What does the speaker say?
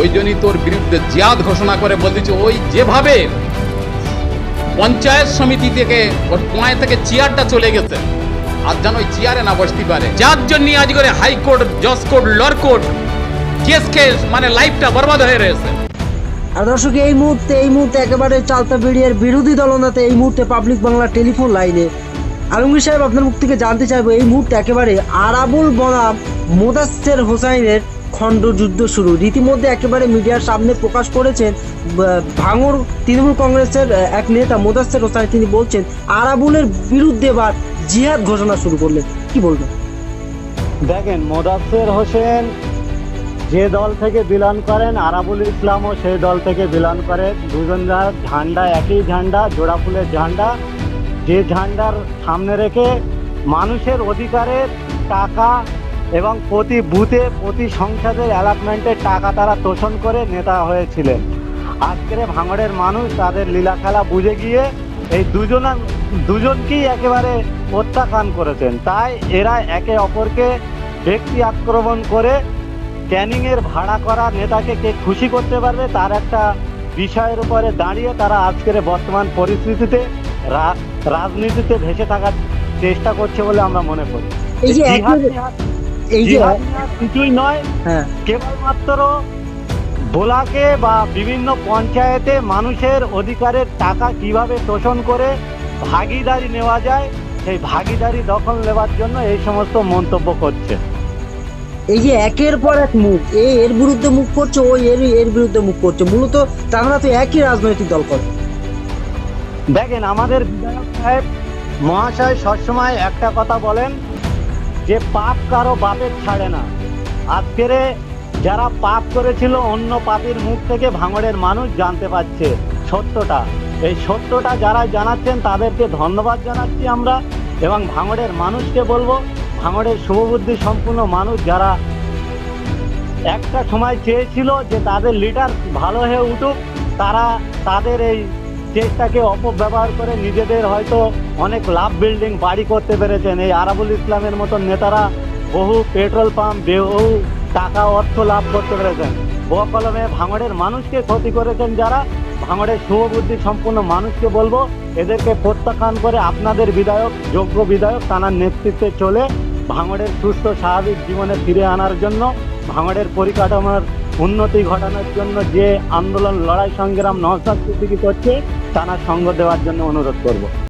ওই জন্যই তোর বিরুদ্ধে জিয়াদ ঘোষণা করে বলতেছে, ওই যেভাবে পঞ্চায়েত সমিতি থেকে, ওর পোঁয় থেকে চেয়ারটা চলে গেছে আর যেন ওই চেয়ারে না বসতে পারে। যার জন্য আজ করে হাইকোর্ট, জজ court lower court, case case মানে লাইফটা বরবাদ হয়ে রয়েছে। আর দর্শক, এই মুহূর্তে এই মুহূর্তে একেবারে চালতা বেরিয়ার বিরোধী দলনাতে এই মুহূর্তে পাবলিক বাংলা টেলিফোন লাইনে। আলমগীর সাহেব আপনার মুখ থেকে জানতে চাইব, এই মুহূর্তে একেবারে আরাবুল বনাম মোদাস্তের হোসাইনের খণ্ডযুদ্ধ শুরু। রীতিমধ্যে একেবারে মিডিয়ার সামনে প্রকাশ করেছেন ভাঙর তৃণমূল কংগ্রেসের এক নেতা মোদাস্তের হোসাইন তিনি বলছেন, আরাবুলের বিরুদ্ধে বা জিহাদ ঘোষণা শুরু করলেন। কি বলবেন? দেখেন মোদাসের হোসেন যে দল থেকে বিলন করেন, আরাবুল ইসলামও সেই দল থেকে বিলন করেন দুজনরা ঝান্ডা, একই ঝান্ডা, জোড়া ফুলের ঝান্ডা। যে ঝান্ডার সামনে রেখে মানুষের অধিকারের টাকা এবং প্রতি বুথে প্রতি সংসদের অ্যালটমেন্টের টাকা তারা তোষণ করে নেতা হয়েছিলেন। আজকের ভাঙড়ের মানুষ তাদের লীলা খেলা বুঝে গিয়ে এই দুজন দুজনকেই একেবারে প্রত্যাখ্যান করেছেন। তাই এরা একে অপরকে ব্যক্তি আক্রমণ করে ক্যানিংয়ের ভাড়া করা নেতাকে কে খুশি করতে পারবে তার একটা বিষয়ের উপরে দাঁড়িয়ে তারা আজকের বর্তমান পরিস্থিতিতে রা- রাজনীতিতে ভেসে থাকার চেষ্টা করছে বলে আমরা মনে করি। এই যে কিছুই নয় হ্যাঁ। কেবলমাত্র বোলাকে বা বিভিন্ন পঞ্চায়েতে মানুষের অধিকারের টাকা কীভাবে তোষণ করে ভাগিদারি নেওয়া যায় সেই ভাগিদারি দখল নেওয়ার জন্য এই সমস্ত মন্তব্য করছে। এই যে একের পর এক মুখ এ এর বিরুদ্ধে মুখ করছে ওই এর এর বিরুদ্ধে মুখ করছে মূলত তারা তো একই রাজনৈতিক দল করে। দেখেন আমাদের বিধায়ক সাহেব মহাশয় সবসময় একটা কথা বলেন যে পাপ কারও বাপের ছাড়ে না। আজকের যারা পাপ করেছিল, অন্য পাপের মুখ থেকে ভাঙড়ের মানুষ জানতে পারছে সত্যটা। এই সত্যটা যারা জানাচ্ছেন, তাদেরকে ধন্যবাদ জানাচ্ছি আমরা এবং ভাঙড়ের মানুষকে বলব, ভাঙড়ের শুভবুদ্ধি সম্পূর্ণ মানুষ যারা একটা সময় চেয়েছিল যে তাদের লিডার ভালো হয়ে উঠুক, তারা তাদের এই চেষ্টাকে অপব্যবহার করে নিজেদের হয়তো অনেক লাভ বিল্ডিং বাড়ি করতে পেরেছেন। এই আরাবুল ইসলামের মতন নেতারা বহু পেট্রোল পাম্প, বহু টাকা অর্থ লাভ করতে পেরেছেন। কলমে ভাঙড়ের মানুষকে ক্ষতি করেছেন যারা। ভাঙড়ের শুভবুদ্ধি সম্পূর্ণ মানুষকে বলব, এদেরকে প্রত্যাখ্যান করে আপনাদের বিধায়ক, যোগ্য বিধায়ক তানার নেতৃত্বে চলে ভাঙড়ের সুস্থ, স্বাভাবিক জীবনে ফিরে আনার জন্য, ভাঙড়ের পরিকাঠামোর উন্নতি ঘটানোর জন্য যে আন্দোলন, লড়াই, সংগ্রাম নওসাদ করছে তারা সঙ্গ দেওয়ার জন্য অনুরোধ করব।